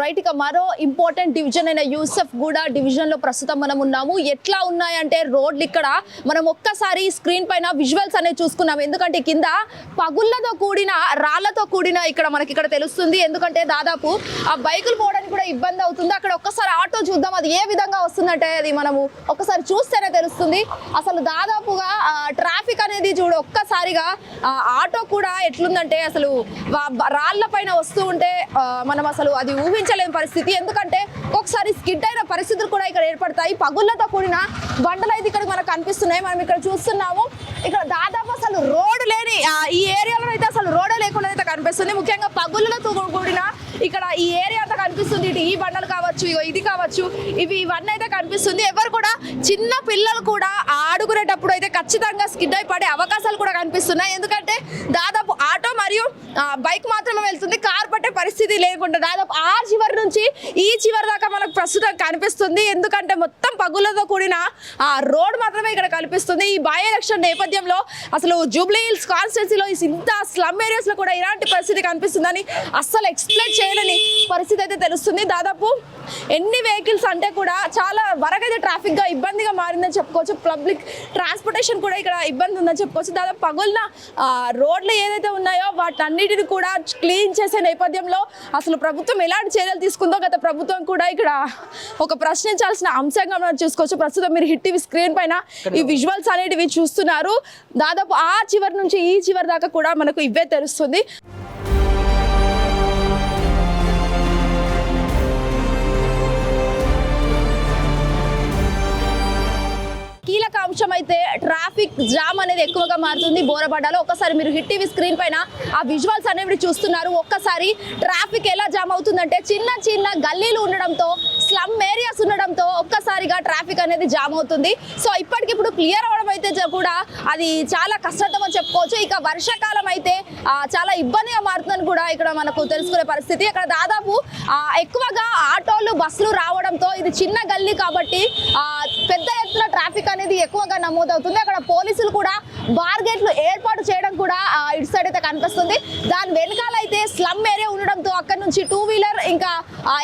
Right ఇక మరో important division అయిన యూసఫ్ గూడ డివిజన్లో ప్రస్తుతం మనం ఉన్నాము. ఎట్లా ఉన్నాయంటే రోడ్లు ఇక్కడ మనం ఒక్కసారి స్క్రీన్ పైన విజువల్స్ అనేవి చూసుకున్నాం. ఎందుకంటే కింద పగుళ్ళతో కూడిన రాళ్ళతో కూడిన ఇక్కడ మనకి ఇక్కడ తెలుస్తుంది. ఎందుకంటే దాదాపు ఆ బైకులు పోవడానికి కూడా ఇబ్బంది అవుతుంది. అక్కడ ఒక్కసారి ఆటో చూద్దాం. అది ఏ విధంగా వస్తుందంటే అది మనము ఒక్కసారి చూస్తేనే తెలుస్తుంది. అసలు దాదాపుగా ట్రాఫిక్ అనేది చూడు ఒక్కసారిగా ఆటో కూడా ఎట్లుందంటే అసలు రాళ్ళ పైన వస్తూ ఉంటే మనం అసలు అది ఊహించలేని పరిస్థితి. ఎందుకంటే ఒకసారి స్కిడ్ అయిన పరిస్థితులు కూడా ఇక్కడ ఏర్పడతాయి. పగుళ్ళతో కూడిన బండలు అయితే ఇక్కడ మనకు కనిపిస్తున్నాయి. మనం ఇక్కడ చూస్తున్నాము. ఇక్కడ దాదాపు అసలు రోడ్ లేని ఆ, ఈ ఏరియాలో అయితే అసలు రోడ్ లేకుండా అయితే కనిపిస్తుంది. ముఖ్యంగా పగుళ్ళతో కూడిన ఇక్కడ ఈ ఏరియా అంతా కనిపిస్తుంది. ఇటు ఈ బండలు కావచ్చు ఇది కావచ్చు ఇవి ఇవన్నీ అయితే కనిపిస్తుంది. ఎవరు కూడా చిన్న పిల్లలు కూడా ఆడుకునేటప్పుడు అయితే ఖచ్చితంగా స్కిడ్ అయి పడే అవకాశాలు కూడా కనిపిస్తున్నాయి. ఎందుకంటే దాదాపు ఆటో మరియు ఆ, బైక్ మాత్రమే వెళ్తుంది కార్ పట్టే పరిస్థితి లేకుండా దాదాపు ఆ చివరి నుంచి ఈ చివరి దాకా మనకు ప్రస్తుతం కనిపిస్తుంది. ఎందుకంటే మొత్తం పగులతో కూడిన ఆ రోడ్ మాత్రమే ఇక్కడ కనిపిస్తుంది. ఈ బై ఎలక్షన్ నేపథ్యంలో అసలు జూబ్లీ హిల్స్ కాన్స్టిట్యున్సీలో ఇంత స్లమ్ ఏరియాస్లో కూడా ఇలాంటి పరిస్థితి కనిపిస్తుందని అస్సలు ఎక్స్ప్లెయిన్ చేయలేని పరిస్థితి అయితే తెలుస్తుంది. దాదాపు ఎన్ని వెహికల్స్ అంటే కూడా చాలా వరకైతే ట్రాఫిక్గా ట్రాఫిక్గా ఇబ్బందిగా మారిందని చెప్పుకోవచ్చు. పబ్లిక్ ట్రాన్స్పోర్టేషన్ కూడా ఇక్కడ ఇబ్బంది ఉందని చెప్పుకోవచ్చు. దాదాపు పగులిన ఆ, రోడ్లు ఏదైతే ఉన్నాయో వాటన్నిటిని కూడా క్లీన్ చేసే నేపథ్యంలో అసలు ప్రభుత్వం ఎలాంటి చర్యలు తీసుకుందో గత ప్రభుత్వం కూడా ఇక్కడ ఒక ప్రశ్నించాల్సిన అంశంగా మనం చూసుకోవచ్చు. ప్రస్తుతం మీరు హిట్ టీవీ స్క్రీన్ పైన ఈ విజువల్స్ అనేటివి చూస్తున్నారు. దాదాపు ఆ చివరి నుంచి ఈ చివరి దాకా కూడా మనకు ఇవే తెలుస్తుంది. కీలక అంశం అయితే ట్రాఫిక్ జామ్ అనేది ఎక్కువగా మారుతుంది బోరబడ్డాలో ఒక్కసారి మీరు హిట్ టీవీ స్క్రీన్ పైన ఆ విజువల్స్ అనేవి చూస్తున్నారు. ఒక్కసారి ట్రాఫిక్ ఎలా జామ్ అవుతుందంటే చిన్న చిన్న గల్లీలు ఉండడంతో స్లమ్ ఏరియాస్ ఉండడంతో ఒక్కసారిగా అనేది జామ్ అవుతుంది. సో ఇప్పటికిప్పుడు క్లియర్ అవడం అయితే కూడా అది చాలా కష్టంతో అని చెప్పుకోవచ్చు. ఇక వర్షాకాలం అయితే చాలా ఇబ్బందిగా మారుతుందని కూడా ఇక్కడ మనకు తెలుసుకునే పరిస్థితి. అక్కడ దాదాపు ఎక్కువగా ఆటోలు బస్సులు రావడంతో ఇది చిన్న గల్లీ కాబట్టి పెద్ద ఎత్తున ట్రాఫిక్ అనేది ఎక్కువగా నమోదవుతుంది. అక్కడ పోలీసులు కూడా బార్గేట్లు ఏర్పాటు చేయడం కూడా ఇటు సైడ్ అయితే కనిపిస్తుంది. దాని వెనకాల అయితే స్లమ్ ఏరియా ఉండడంతో అక్కడ నుంచి టూ వీలర్ ఇంకా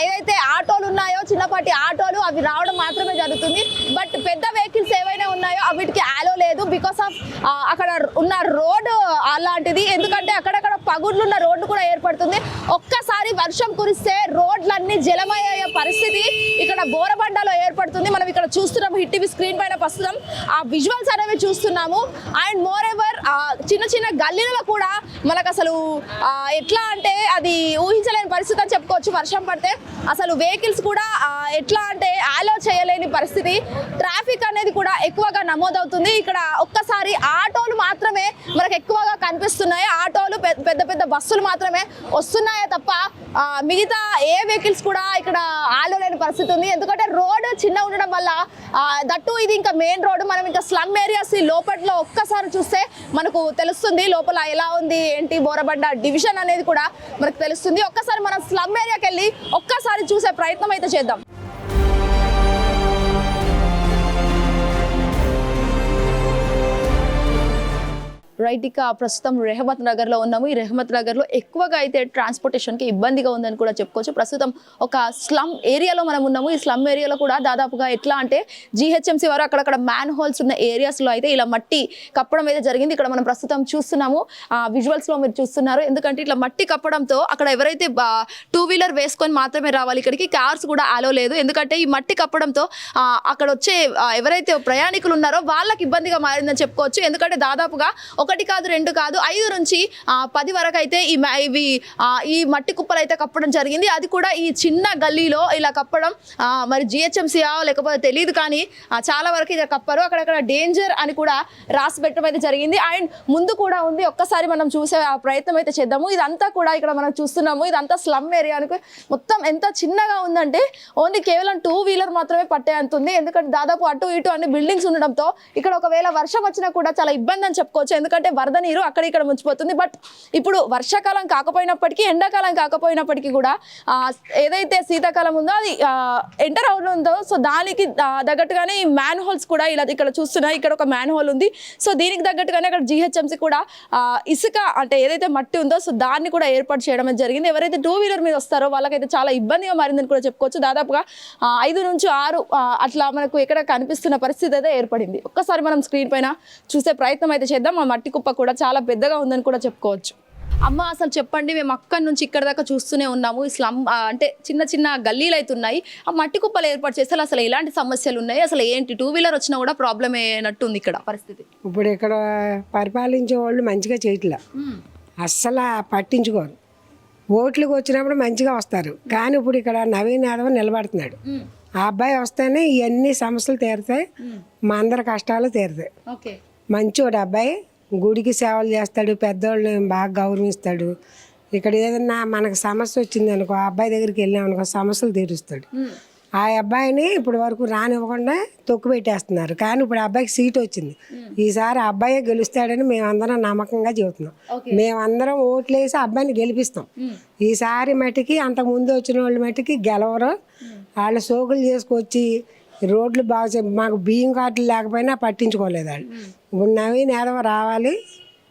ఏదైతే ఆటోలు ఉన్నాయో చిన్నపాటి ఆటోలు అవి రావడం మాత్రమే జరుగుతుంది. బట్ పెద్ద వెహికల్స్ ఏవైనా ఉన్నాయో వీటికి ఆలో లేదు బికాస్ ఆఫ్ అక్కడ ఉన్న రోడ్ అలాంటిది. ఎందుకంటే అక్కడక్కడ పగుడ్లు ఉన్న రోడ్డు కూడా ఏర్పడుతుంది. ఒక్కసారి వర్షం కురిస్తే రోడ్లన్నీ జలమయ్యే పరిస్థితి ఇక్కడ బోరబండలో ఏర్పడుతుంది. మనం ఇక్కడ చూస్తున్నాము హిట్ టీవీ స్క్రీన్ పైన ప్రస్తుతం. ఆ విజువల్స్ అనేవి చూస్తున్నాము. అండ్ మోర్ ఎవర్ చిన్న చిన్న గల్లీలలో కూడా మనకు అసలు ఎట్లా అంటే అది ఊహించలేని పరిస్థితి అని చెప్పుకోవచ్చు. వర్షం పడితే అసలు వెహికల్స్ కూడా ఎట్లా అంటే ఆలో చేయలేని పరిస్థితి. ట్రాఫిక్ అనేది కూడా ఎక్కువగా నమోదవుతుంది. ఇక్కడ ఒక్కసారి ఆటోలు మాత్రమే మనకు ఎక్కువగా కనిపిస్తున్నాయి. ఆటోలు పెద్ద పెద్ద బస్సులు మాత్రమే వస్తున్నాయే తప్ప మిగతా ఏ వెహికల్స్ కూడా ఇక్కడ ఆలో లేని పరిస్థితి ఉంది. ఎందుకంటే రోడ్ చిన్న ఉండడం వల్ల దట్టు ఇది ఇంకా మెయిన్ రోడ్ మనం ఇంకా స్లమ్ ఏరియాస్ లోపట్లో ఒక్కసారి చూస్తే మనకు తెలుస్తుంది లోపల ఎలా ఉంది ఏంటి బోరబండ డివిజన్ అనేది కూడా మనకు తెలుస్తుంది. ఒక్కసారి మనం స్లమ్ ఏరియాకి వెళ్ళి ఒక్కసారి చూసే ప్రయత్నం అయితే చేద్దాం. రైట్ ఇక ప్రస్తుతం రెహమత్ నగర్లో ఉన్నాము. ఈ రెహమత్ నగర్లో ఎక్కువగా అయితే ట్రాన్స్పోర్టేషన్కి ఇబ్బందిగా ఉందని కూడా చెప్పుకోవచ్చు. ప్రస్తుతం ఒక స్లమ్ ఏరియాలో మనం ఉన్నాము. ఈ స్లమ్ ఏరియాలో కూడా దాదాపుగా ఎట్లా అంటే జిహెచ్ఎంసీ వారు అక్కడక్కడ మ్యాన్ హోల్స్ ఉన్న ఏరియాస్లో అయితే ఇలా మట్టి కప్పడం అయితే జరిగింది. ఇక్కడ మనం ప్రస్తుతం చూస్తున్నాము. ఆ విజువల్స్లో మీరు చూస్తున్నారు. ఎందుకంటే ఇట్లా మట్టి కప్పడంతో అక్కడ ఎవరైతే టూ వీలర్ వేసుకొని మాత్రమే రావాలి ఇక్కడికి కార్స్ కూడా ఆలో లేదు. ఎందుకంటే ఈ మట్టి కప్పడంతో అక్కడ వచ్చే ఎవరైతే ప్రయాణికులు ఉన్నారో వాళ్ళకి ఇబ్బందిగా మారిందని చెప్పుకోవచ్చు. ఎందుకంటే దాదాపుగా ఒక ఒకటి కాదు రెండు కాదు ఐదు నుంచి పది వరకు అయితే ఈ మ- ఇవి ఈ మట్టి కుప్పలు అయితే కప్పడం జరిగింది. అది కూడా ఈ చిన్న గల్లీలో ఇలా కప్పడం మరి జిహెచ్ఎంసీయా లేకపోతే తెలియదు కానీ చాలా వరకు ఇది కప్పరు. అక్కడక్కడ డేంజర్ అని కూడా రాసి పెట్టడం అయితే జరిగింది. అండ్ ముందు కూడా ఉంది. ఒక్కసారి మనం చూసే ఆ ప్రయత్నం అయితే చేద్దాము. ఇదంతా కూడా ఇక్కడ మనం చూస్తున్నాము. ఇదంతా స్లమ్ ఏరియా అనుకో మొత్తం ఎంత చిన్నగా ఉందంటే ఓన్లీ కేవలం టూ వీలర్ మాత్రమే పట్టే అంతుంది ఎందుకంటే దాదాపు అటు ఇటు అన్ని బిల్డింగ్స్ ఉండడంతో ఇక్కడ ఒకవేళ వర్షం వచ్చినా కూడా చాలా ఇబ్బంది అని చెప్పుకోవచ్చు. ఎందుకంటే ఎందుకంటే వరద నీరు అక్కడ ఇక్కడ ముంచిపోతుంది. బట్ ఇప్పుడు వర్షాకాలం కాకపోయినప్పటికీ ఎండాకాలం కాకపోయినప్పటికీ కూడా ఏదైతే శీతాకాలం ఉందో అది ఎంటర్ అవుతుందో సో దానికి తగ్గట్టుగానే ఈ మ్యాన్ హోల్స్ కూడా ఇలా ఇక్కడ చూస్తున్నాయి. ఇక్కడ ఒక మ్యాన్ హోల్ ఉంది. సో దీనికి తగ్గట్టుగానే అక్కడ జిహెచ్ఎంసీ కూడా ఇసుక అంటే ఏదైతే మట్టి ఉందో సో దాన్ని కూడా ఏర్పాటు చేయడం జరిగింది. ఎవరైతే టూ వీలర్ మీద వస్తారో వాళ్ళకైతే చాలా ఇబ్బందిగా మారిందని కూడా చెప్పుకోవచ్చు. దాదాపుగా ఐదు నుంచి ఆరు అట్లా మనకు ఇక్కడ కనిపిస్తున్న పరిస్థితి అయితే ఏర్పడింది. ఒక్కసారి మనం స్క్రీన్ పైన చూసే ప్రయత్నం అయితే చేద్దాం. ఆ మట్టి కుప్ప కూడా చాలా పెద్దగా ఉందని కూడా చెప్పుకోవచ్చు. అమ్మ అసలు చెప్పండి మేము అక్కడి నుంచి ఇక్కడ దాకా చూస్తూనే ఉన్నాము. ఈ స్లమ్ అంటే చిన్న చిన్న గల్లీలు అయితే ఉన్నాయి. ఆ మట్టి కుప్పలు ఏర్పాటు చేస్తే అసలు ఎలాంటి సమస్యలు ఉన్నాయి? అసలు ఏంటి? టూ వీలర్ వచ్చినా కూడా ప్రాబ్లం అయినట్టు ఉంది ఇక్కడ పరిస్థితి. ఇప్పుడు ఇక్కడ పరిపాలించే వాళ్ళు మంచిగా చేయట్లే. అస్సలు పట్టించుకోరు. ఓట్లకు వచ్చినప్పుడు మంచిగా వస్తారు. కానీ ఇప్పుడు ఇక్కడ నవీన్ యాదవ్ నిలబడుతున్నాడు. ఆ అబ్బాయి వస్తేనే ఇవన్నీ సమస్యలు తీరుతాయి. మా అందరి కష్టాలు తీరుతాయి. ఓకే. మంచోడు అబ్బాయి. గుడికి సేవలు చేస్తాడు పెద్దోళ్ళని బాగా గౌరవిస్తాడు. ఇక్కడ ఏదన్నా మనకు సమస్య వచ్చింది అనుకో ఆ అబ్బాయి దగ్గరికి వెళ్ళాం అనుకో సమస్యలు తీరుస్తాడు. ఆ అబ్బాయిని ఇప్పుడు వరకు రానివ్వకుండా తొక్కు పెట్టేస్తున్నారు. కానీ ఇప్పుడు అబ్బాయికి సీట్ వచ్చింది. ఈసారి ఆ అబ్బాయే గెలుస్తాడని మేమందరం నమ్మకంగా చెబుతున్నాం. మేమందరం ఓట్లేసి అబ్బాయిని గెలిపిస్తాం. ఈసారి మట్టికి అంత ముందు వచ్చిన వాళ్ళ మట్టికి గెలవరు. వాళ్ళ సోకులు చేసుకొచ్చి రోడ్లు బాగా మాకు బియ్యం కార్డులు లేకపోయినా పట్టించుకోలేదు వాళ్ళు. నవీన్ యాదవ్ రావాలి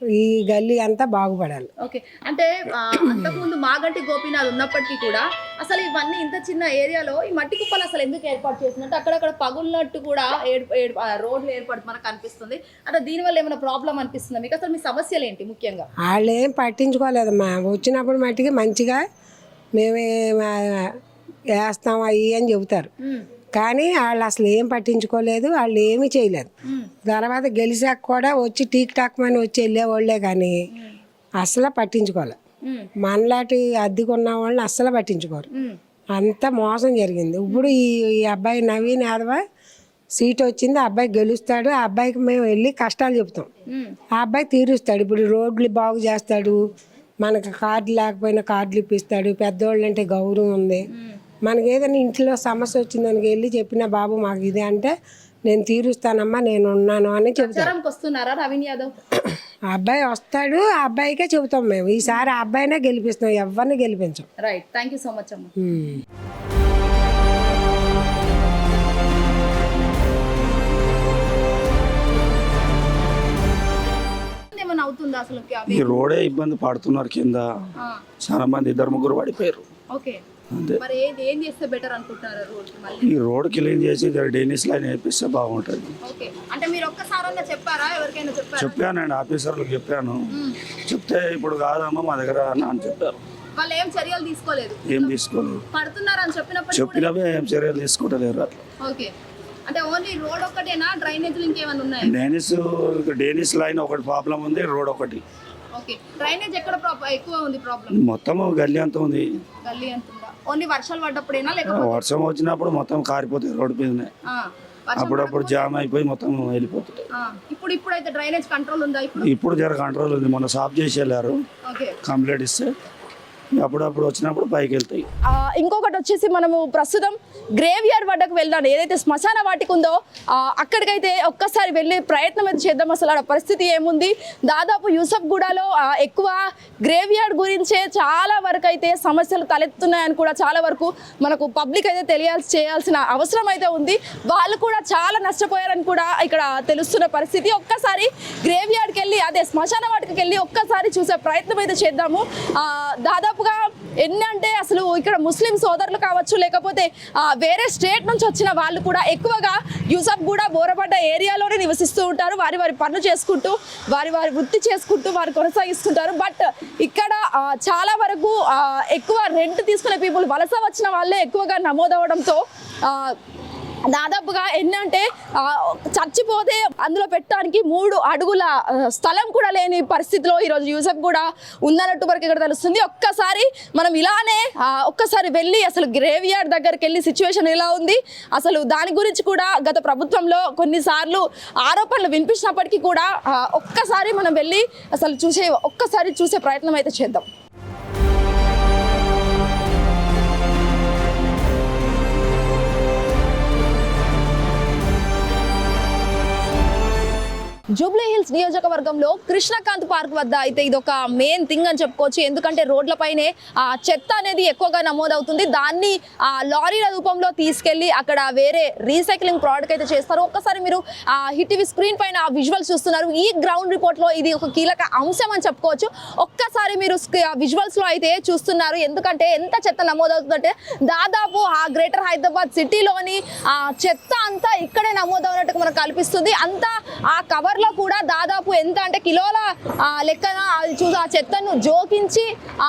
ఈ గల్లీ అంతా బాగుపడాలి. ఓకే. అంటే అంతకుముందు మాగంటి గోపీనాథ్ ఉన్నప్పటికీ కూడా అసలు ఇవన్నీ ఇంత చిన్న ఏరియాలో ఈ మట్టి కుప్పలు అసలు ఎందుకు ఏర్పాటు చేసినట్టు అక్కడక్కడ పగుళ్ళట్టు కూడా రోడ్లు ఏర్పాటు మనకు అనిపిస్తుంది. అంటే దీనివల్ల ఏమైనా ప్రాబ్లం అనిపిస్తుందా మీకు? అసలు మీ సమస్యలు ఏంటి ముఖ్యంగా? వాళ్ళు ఏం పట్టించుకోలేదమ్మా వచ్చినప్పుడు మట్టికి మంచిగా మేమే మా- వేస్తాం అయ్యి అని చెబుతారు. కానీ వాళ్ళు అసలు ఏం పట్టించుకోలేదు వాళ్ళు ఏమీ చేయలేదు. తర్వాత గెలిచాక కూడా వచ్చి టీక్ టాక్ అని వచ్చి వెళ్ళేవాళ్ళే కానీ అసలు పట్టించుకోలే. మనలాంటి అద్దెకున్న వాళ్ళని అస్సలు పట్టించుకోరు. అంత మోసం జరిగింది. ఇప్పుడు ఈ ఈ అబ్బాయి నవీన్ యాదవ సీట్ వచ్చింది ఆ అబ్బాయి గెలుస్తాడు ఆ అబ్బాయికి మేము వెళ్ళి కష్టాలు చెప్తాం. ఆ అబ్బాయి తీరుస్తాడు. ఇప్పుడు రోడ్లు బాగు చేస్తాడు మనకు కార్డు లేకపోయినా కార్డులు ఇప్పిస్తాడు. పెద్దోళ్ళు అంటే గౌరవం ఉంది. మనకి ఏదైనా ఇంట్లో సమస్య వచ్చిందని వెళ్ళి చెప్పిన బాబు మాకు ఇది అంటే నేను తీరుస్తానమ్మా నేను ఉన్నాను అని చెప్తాను ప్రచారంకి వస్తున్నారా నవీన్ యాదవ్? ఆ అబ్బాయి వస్తాడు ఆ అబ్బాయికే చెబుతాం మేము. ఈసారి ఆ అబ్బాయినే గెలిపిస్తాం ఎవరిని గెలిపించాం. Right thank you so much అమ్మ. ఈ రోడే ఇబ్బంది పడుతున్నారు కింద. చాలా మంది ఇద్దరు ముగ్గురు పడిపోయారు. ఓకే. అంతే. మరి ఏది ఏం చేస్తే బెటర్ అనుకుంటున్నారు రోడ్ మళ్ళీ? ఈ రోడ్ క్లీన్ చేసి డెనిస్ లైన్ వేపిస్తే బాగుంటుంది. ఓకే. అంటే మీరు ఒక్కసారన్నా చెప్పారా? ఎవరికైనా చెప్పారా? చెప్పానండి ఆఫీసర్లకు చెప్పాను. చెప్తే ఇప్పుడు కాదమ్మా మా దగ్గర అని చెప్పారు. వాళ్ళు ఏం చర్యలు తీసుకోలేదు. ఏం తీసుకోలేదు. పడుతున్నారు అని చెప్పినప్పుడు చెప్పినవే ఏం చర్యలు తీసుకుంటలేరు. అట్లా ఓకే. అంటే ఓన్లీ రోడ్ ఇంకేమైనా ఉన్నాయి? డెనిస్ డెనిస్ లైన్ ఒకటి ప్రాబ్లం ఉంది రోడ్ ఒకటి. ఓకే. డ్రైనేజ్ ఎక్కడ ప్రాబ్లం ఎక్కువ ఉంది ప్రాబ్లం మొత్తం గల్లీ అంతా ఉంది. గల్లీ ఉందా ఓన్లీ వర్షాలు పడ్డప్పుడేనా లేకపోతే? వర్షం వచ్చినప్పుడు మొత్తం కారిపోతాయి రోడ్డు వర్షం అప్పుడప్పుడు జామ్ అయిపోయి మొత్తం వెళ్ళిపోతుంది ఆ, ఇప్పుడు ఇప్పుడు డ్రైనేజ్ కంట్రోల్ ఉందా ఇప్పుడు? ఇప్పుడు జర కంట్రోల్ ఉంది. మొన్న సాఫ్ చేసి వెళ్ళారు. ఓకే. కంప్లీట్ ఇస్తే. అప్పుడప్పుడు వచ్చినప్పుడు పైకి వెళ్తాయి. ఇంకొకటి వచ్చేసి మనము ప్రస్తుతం గ్రేవ్ యార్డ్ వద్దకు వెళ్దాం. ఏదైతే శ్మశాన వాటికి ఉందో అక్కడికైతే ఒక్కసారి వెళ్ళే ప్రయత్నం అయితే చేద్దాం. అసలు ఆడ పరిస్థితి ఏముంది? దాదాపు యూసఫ్ గూడలో ఎక్కువ గ్రేవ్ యార్డ్ గురించే చాలా వరకు అయితే సమస్యలు తలెత్తున్నాయని కూడా చాలా వరకు మనకు పబ్లిక్ అయితే తెలియాల్సి చేయాల్సిన అవసరం అయితే ఉంది. వాళ్ళు కూడా చాలా నష్టపోయారని కూడా ఇక్కడ తెలుస్తున్న పరిస్థితి. ఒక్కసారి గ్రేవ్ యార్డ్కి వెళ్ళి అదే శ్మశాన వాటికి వెళ్ళి ఒక్కసారి చూసే ప్రయత్నం అయితే చేద్దాము. దాదాపుగా ఎన్ని అంటే అసలు ఇక్కడ ముస్లిం సోదరులు కావచ్చు లేకపోతే వేరే స్టేట్ నుంచి వచ్చిన వాళ్ళు కూడా ఎక్కువగా యూసఫ్ కూడా బోరపడ్డ ఏరియాలోనే నివసిస్తూ ఉంటారు. వారి వారి పనులు చేసుకుంటూ వారి వారి వృత్తి చేసుకుంటూ వారు కొనసాగిస్తుంటారు. బట్ ఇక్కడ చాలా వరకు ఎక్కువ రెంట్ తీసుకునే పీపుల్ వలస వచ్చిన వాళ్ళే ఎక్కువగా నమోదవడంతో దాదాపుగా ఎన్ని అంటే చచ్చిపోతే అందులో పెట్టడానికి మూడు అడుగుల స్థలం కూడా లేని పరిస్థితిలో ఈరోజు యూసఫ్ కూడా ఉందన్నట్టు వరకు ఇక్కడ తెలుస్తుంది. ఒక్కసారి మనం ఇలానే ఒక్కసారి వెళ్ళి అసలు గ్రేవ్ యార్డ్ దగ్గరికి వెళ్ళి సిచ్యువేషన్ ఎలా ఉంది? అసలు దాని గురించి కూడా గత ప్రభుత్వంలో కొన్నిసార్లు ఆరోపణలు వినిపించినప్పటికీ కూడా ఒక్కసారి మనం వెళ్ళి అసలు చూసే ఒక్కసారి చూసే ప్రయత్నం అయితే చేద్దాం. జూబ్లీ హిల్స్ నియోజకవర్గంలో కృష్ణకాంత్ పార్క్ వద్ద అయితే ఇది ఒక మెయిన్ థింగ్ అని చెప్పుకోవచ్చు. ఎందుకంటే రోడ్లపైనే ఆ చెత్త అనేది ఎక్కువగా నమోదవుతుంది. దాన్ని ఆ లారీల రూపంలో తీసుకెళ్ళి అక్కడ వేరే రీసైక్లింగ్ ప్రోడక్ట్ అయితే చేస్తారు. ఒక్కసారి మీరు ఆ హిటీవీ స్క్రీన్ పైన ఆ విజువల్స్ చూస్తున్నారు. ఈ గ్రౌండ్ రిపోర్ట్లో ఇది ఒక కీలక అంశం అని చెప్పుకోవచ్చు. ఒక్కసారి మీరు విజువల్స్లో అయితే చూస్తున్నారు. ఎందుకంటే ఎంత చెత్త నమోదవుతుందంటే దాదాపు ఆ గ్రేటర్ హైదరాబాద్ సిటీలోని ఆ చెత్త అంతా ఇక్కడే నమోదవునట్టు మనకు కల్పిస్తుంది. అంతా ఆ కవర్ లో కూడా దాదాపు ఎంత అంటే కిలోల లెక్కన చూసి ఆ చెత్తను జోకించి ఆ,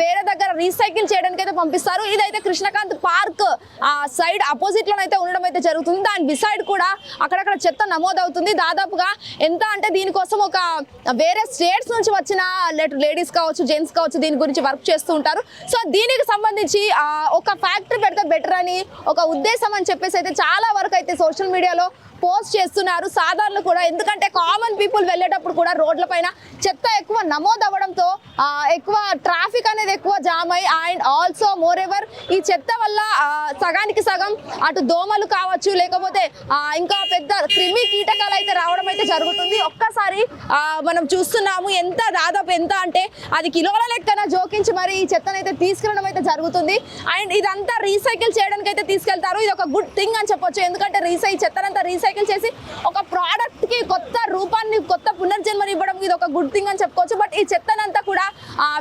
వేరే దగ్గర రీసైకిల్ చేయడానికి అయితే పంపిస్తారు. ఇదైతే కృష్ణకాంత్ పార్క్ ఆ సైడ్ అపోజిట్ లోనైతే ఉండడం అయితే జరుగుతుంది. దాని బిసైడ్ కూడా అక్కడక్కడ చెత్త నమోదవుతుంది. దాదాపుగా ఎంత అంటే దీనికోసం ఒక వేరే స్టేట్స్ నుంచి వచ్చిన లేడీస్ కావచ్చు జెంట్స్ కావచ్చు దీని గురించి వర్క్ చేస్తూ ఉంటారు. సో దీనికి సంబంధించి ఒక ఫ్యాక్టరీ పెడితే బెటర్ అని ఒక ఉద్దేశం అని చెప్పేసి అయితే చాలా వరకు అయితే సోషల్ మీడియాలో పోస్ట్ చేస్తున్నారు సాధారణ కూడా. ఎందుకంటే కామన్ పీపుల్ వెళ్ళేటప్పుడు కూడా రోడ్ల పైన చెత్త ఎక్కువ నమోదు అవ్వడంతో ఎక్కువ ట్రాఫిక్ అనేది ఎక్కువ జామ్ అయ్యి అండ్ ఆల్సో మోర్ ఎవర్ ఈ చెత్త వల్ల సగానికి సగం అటు దోమలు కావచ్చు లేకపోతే ఇంకా పెద్ద క్రిమి కీటకాలు అయితే రావడం అయితే జరుగుతుంది. ఒక్కసారి మనం చూస్తున్నాము ఎంత దాదాపు ఎంత అంటే అది కిలోల లెక్కన జోకించి మరి ఈ చెత్తను అయితే తీసుకెళ్ళడం అయితే జరుగుతుంది. అండ్ ఇదంతా రీసైకిల్ చేయడానికి అయితే తీసుకెళ్తారు. ఇది ఒక గుడ్ థింగ్ అని చెప్పొచ్చు. ఎందుకంటే రీసై చెత్తనంతా రీసైకిల్ చేసి ఒక ప్రోడక్ట్కి కొత్త రూపాన్ని కొత్త పునర్జన్మని ఇవ్వడం ఇది ఒక గుడ్ థింగ్ అని చెప్పుకోవచ్చు. బట్ ఈ చెత్తనంతా కూడా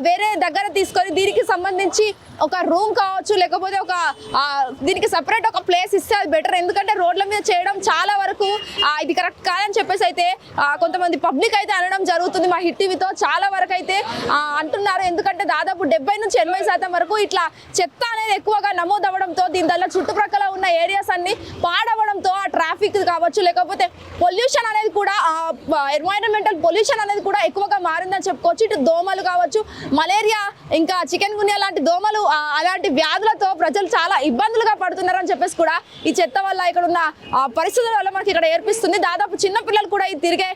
వేరే దగ్గర తీసుకొని దీనికి సంబంధించి ఒక రూమ్ కావచ్చు లేకపోతే ఒక దీనికి సపరేట్ ఒక ప్లేస్ ఇస్తే అది బెటర్ ఎందుకంటే రోడ్ల మీద చేయడం చాలా వరకు ఇది కరెక్ట్ కాదని చెప్పేసి అయితే కొంతమంది పబ్లిక్ అయితే అనడం జరుగుతుంది మా హిట్ టీవీతో. చాలా వరకు అయితే అంటున్నారు. ఎందుకంటే దాదాపు డెబ్బై నుంచి ఎనభై శాతం వరకు ఇట్లా చెత్త అనేది ఎక్కువగా నమోదు అవ్వడంతో దీని వల్ల చుట్టుప్రక్కల ఉన్న ఏరియాస్ అన్ని పాడవడంతో ఆ ట్రాఫిక్ కావచ్చు లేకపోతే పొల్యూషన్ అనేది కూడా ఎన్వైరన్మెంటల్ పొల్యూషన్ అనేది కూడా ఎక్కువగా మారిందని చెప్పుకోవచ్చు. ఇటు దోమలు కావచ్చు మలేరియా ఇంకా చికెన్ గున్యా లాంటి దోమలు అలాంటి వ్యాధులతో ప్రజలు చాలా ఇబ్బందులుగా పడుతున్నారని చెప్పేసి కూడా ఈ చెత్త వల్ల ఇక్కడ ఉన్న ఆ, పరిస్థితుల వల్ల మనకి ఇక్కడ ఏర్పిస్తుంది. దాదాపు చిన్నపిల్లలు కూడా ఇది తిరిగే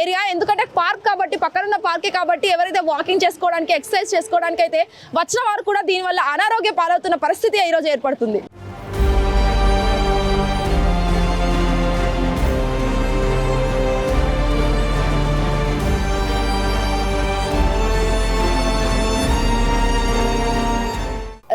ఏరియా ఎందుకంటే పార్క్ కాబట్టి పక్కనున్న పార్కే కాబట్టి ఎవరైతే వాకింగ్ చేసుకోవడానికి ఎక్సర్సైజ్ చేసుకోవడానికి అయితే వచ్చిన వారు కూడా దీనివల్ల అనారోగ్య పాలవుతున్న పరిస్థితి ఈరోజు ఏర్పడుతుంది.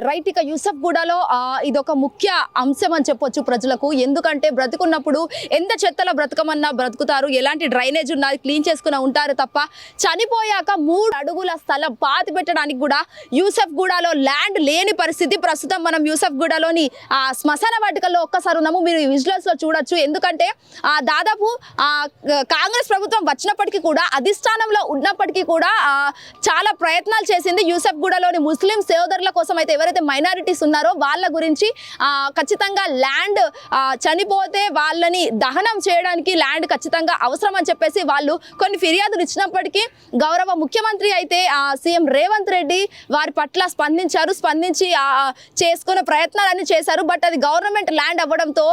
రైట్ ఇక యూసఫ్ గూడలో ఇది ఒక ముఖ్య అంశం అని చెప్పొచ్చు ప్రజలకు. ఎందుకంటే బ్రతుకున్నప్పుడు ఎంత చెత్తలో బ్రతకమన్నా బ్రతుకుతారు. ఎలాంటి డ్రైనేజ్ ఉన్నది క్లీన్ చేసుకుని ఉంటారు తప్ప చనిపోయాక మూడు అడుగుల స్థలం పాతి పెట్టడానికి కూడా యూసఫ్ గూడలో ల్యాండ్ లేని పరిస్థితి. ప్రస్తుతం మనం యూసఫ్ గూడలోని ఆ శ్మశాన వాటికల్లో ఒక్కసారి ఉన్నాము. మీరు విజువల్స్లో చూడొచ్చు. ఎందుకంటే ఆ, దాదాపు ఆ, కాంగ్రెస్ ప్రభుత్వం వచ్చినప్పటికీ కూడా అధిష్టానంలో ఉన్నప్పటికీ కూడా చాలా ప్రయత్నాలు చేసింది యూసఫ్ గూడలోని ముస్లిం సోదరుల కోసం అయితే ఎవరైతే మైనారిటీస్ ఉన్నారో వాళ్ళ గురించి ఖచ్చితంగా ల్యాండ్ చనిపోతే వాళ్ళని దహనం చేయడానికి ల్యాండ్ ఖచ్చితంగా అవసరం అని చెప్పేసి వాళ్ళు కొన్ని ఫిర్యాదులు ఇచ్చినప్పటికీ గౌరవ ముఖ్యమంత్రి అయితే సీఎం రేవంత్ రెడ్డి వారి పట్ల స్పందించారు స్పందించి చేసుకునే ప్రయత్నాలన్నీ చేశారు. బట్ అది గవర్నమెంట్ ల్యాండ్ అవ్వడంతో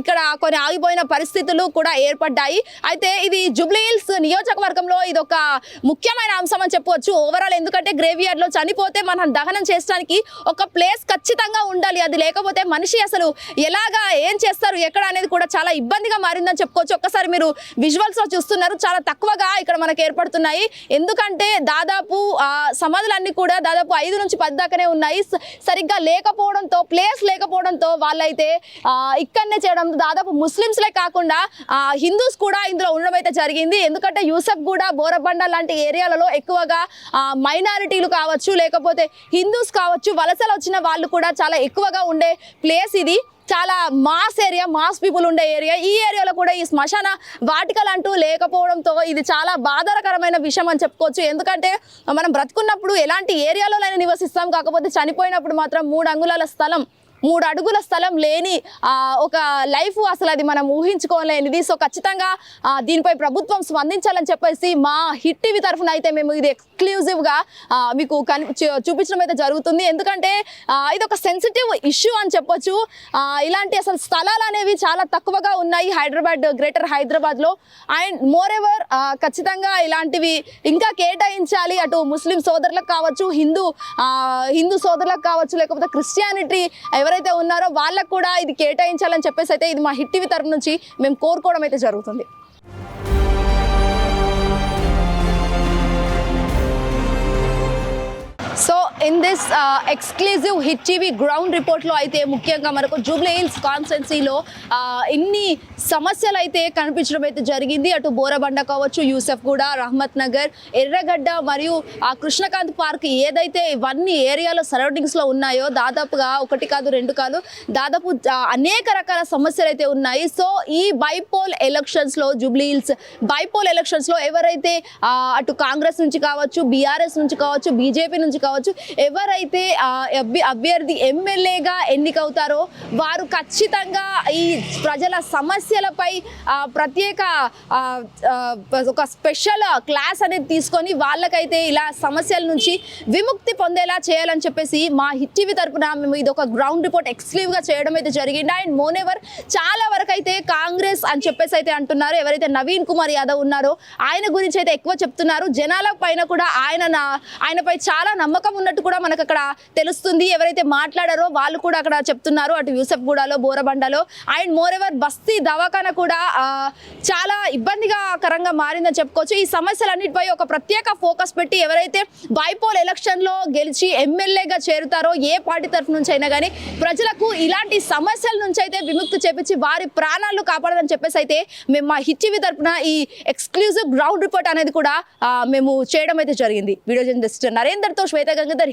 ఇక్కడ కొన్ని ఆగిపోయిన పరిస్థితులు కూడా ఏర్పడ్డాయి. అయితే ఇది జుబ్లీహిల్స్ నియోజకవర్గంలో ఇది ఒక ముఖ్యమైన అంశం అని చెప్పవచ్చు ఓవరాల్ ఎందుకంటే గ్రేవియార్డ్లో చనిపోతే మనం దహనం చేయడానికి ఒక ఒక ప్లేస్ ఖచ్చితంగా ఉండాలి. అది లేకపోతే మనిషి అసలు ఎలాగా ఏం చేస్తారు ఎక్కడ అనేది కూడా చాలా ఇబ్బందిగా మారిందని చెప్పుకోవచ్చు. ఒక్కసారి మీరు విజువల్స్లో చూస్తున్నారు. చాలా తక్కువగా ఇక్కడ మనకు ఏర్పడుతున్నాయి. ఎందుకంటే దాదాపు సమాధులన్నీ కూడా దాదాపు ఐదు నుంచి పది దాకానే ఉన్నాయి. సరిగ్గా లేకపోవడంతో ప్లేస్ లేకపోవడంతో వాళ్ళైతే ఇక్కడనే చేయడం దాదాపు ముస్లిమ్స్లే కాకుండా హిందూస్ కూడా ఇందులో ఉండడం అయితే జరిగింది. ఎందుకంటే యూసఫ్ కూడా బోరబండ లాంటి ఏరియాలలో ఎక్కువగా మైనారిటీలు కావచ్చు లేకపోతే హిందూస్ కావచ్చు వలసలు వచ్చిన వాళ్ళు కూడా చాలా ఎక్కువగా ఉండే ప్లేస్ ఇది. చాలా మాస్ ఏరియా మాస్ పీపుల్ ఉండే ఏరియా ఈ ఏరియాలో కూడా ఈ శ్మశాన వాటికలు అంటూ లేకపోవడంతో ఇది చాలా బాధాకరమైన విషయం అని చెప్పుకోవచ్చు. ఎందుకంటే మనం బ్రతుకున్నప్పుడు ఎలాంటి ఏరియాలోనైనా నివసిస్తాం. కాకపోతే చనిపోయినప్పుడు మాత్రం మూడు అంగుళాల స్థలం మూడు అడుగుల స్థలం లేని ఒక లైఫ్ అసలు అది మనం ఊహించుకోలేనిది. సో ఖచ్చితంగా దీనిపై ప్రభుత్వం స్పందించాలని చెప్పేసి మా హిట్ టీవీ తరఫున అయితే మేము ఇది ఎక్స్క్లూజివ్గా మీకు కని చూపించడం అయితే జరుగుతుంది. ఎందుకంటే ఇది ఒక సెన్సిటివ్ ఇష్యూ అని చెప్పొచ్చు. ఇలాంటి అసలు స్థలాలు అనేవి చాలా తక్కువగా ఉన్నాయి హైదరాబాద్ గ్రేటర్ హైదరాబాద్లో. అండ్ మోర్ ఎవర్ ఖచ్చితంగా ఇలాంటివి ఇంకా కేటాయించాలి. అటు ముస్లిం సోదరులకు కావచ్చు హిందూ హిందూ సోదరులకు కావచ్చు లేకపోతే క్రిస్టియానిటీ ఎవరైతే ఉన్నారో వాళ్ళకు కూడా ఇది కేటాయించాలని చెప్పేసి అయితే ఇది మా హిట్ టీవీ తరపు నుంచి మేము కోరుకోవడం అయితే జరుగుతుంది. In this exclusive hit ground రిపోర్ట్లో అయితే ముఖ్యంగా మనకు జూబ్లీ హిల్స్ కాన్స్టెన్సీలో ఇన్ని సమస్యలు అయితే కనిపించడం అయితే జరిగింది. అటు బోరబండ కావచ్చు యూసఫ్ కూడా రహమత్ నగర్ ఎర్రగడ్డ మరియు ఆ కృష్ణకాంత్ పార్క్ ఏదైతే ఇవన్నీ ఏరియాలో సరౌండింగ్స్లో ఉన్నాయో దాదాపుగా ఒకటి కాదు రెండు కాదు దాదాపు అనేక రకాల సమస్యలు అయితే ఉన్నాయి. సో ఈ బైపోల్ ఎలక్షన్స్లో జూబ్లీ హిల్స్ బైపోల్ ఎలక్షన్స్లో ఎవరైతే అటు కాంగ్రెస్ నుంచి కావచ్చు బీఆర్ఎస్ నుంచి కావచ్చు బీజేపీ నుంచి కావచ్చు ఎవరైతే అభ్యర్థి ఎమ్మెల్యేగా ఎన్నికవుతారో వారు ఖచ్చితంగా ఈ ప్రజల సమస్యలపై ప్రత్యేక ఒక స్పెషల్ క్లాస్ అనేది తీసుకొని వాళ్ళకైతే ఇలా సమస్యల నుంచి విముక్తి పొందేలా చేయాలని చెప్పేసి మా హిట్ టీవీ తరపున మేము ఇది ఒక గ్రౌండ్ రిపోర్ట్ ఎక్స్క్లూవ్గా చేయడం అయితే జరిగింది. అండ్ మోనెవర్ చాలా వరకు అయితే కాంగ్రెస్ అని చెప్పేసి అయితే అంటున్నారు. ఎవరైతే నవీన్ కుమార్ యాదవ్ ఉన్నారో ఆయన గురించి అయితే ఎక్కువ చెప్తున్నారు. జనాల పైన కూడా ఆయన ఆయనపై చాలా నమ్మకం ఉన్నట్టు కూడా మనకు అక్కడ తెలుస్తుంది ఎవరైతే మాట్లాడారో వాళ్ళు కూడా అక్కడ చెప్తున్నారు. అటు యూసఫ్ గూడలో బోరబండలో. అండ్ మోర్ ఎవర్ బస్తీ దవాఖాన కూడా చాలా ఇబ్బందిగా కరంగా మారిందని చెప్పుకోవచ్చు. ఈ సమస్యలన్నిటిపై ఒక ప్రత్యేక ఫోకస్ పెట్టి ఎవరైతే బైపోల్ ఎలక్షన్లో గెలిచి ఎమ్మెల్యేగా చేరుతారో ఏ పార్టీ తరఫు నుంచి అయినా కానీ ప్రజలకు ఇలాంటి సమస్యల నుంచి అయితే విముక్తి చేపించి వారి ప్రాణాలు కాపాడాలని చెప్పేసి అయితే మేము మా హిచ్వి తరఫున ఈ ఎక్స్క్లూజివ్ గ్రౌండ్ రిపోర్ట్ అనేది కూడా మేము చేయడం అయితే జరిగింది. వీడియో జర్నలిస్ట్ నరేందర్తో శ్వేత గంగాధర్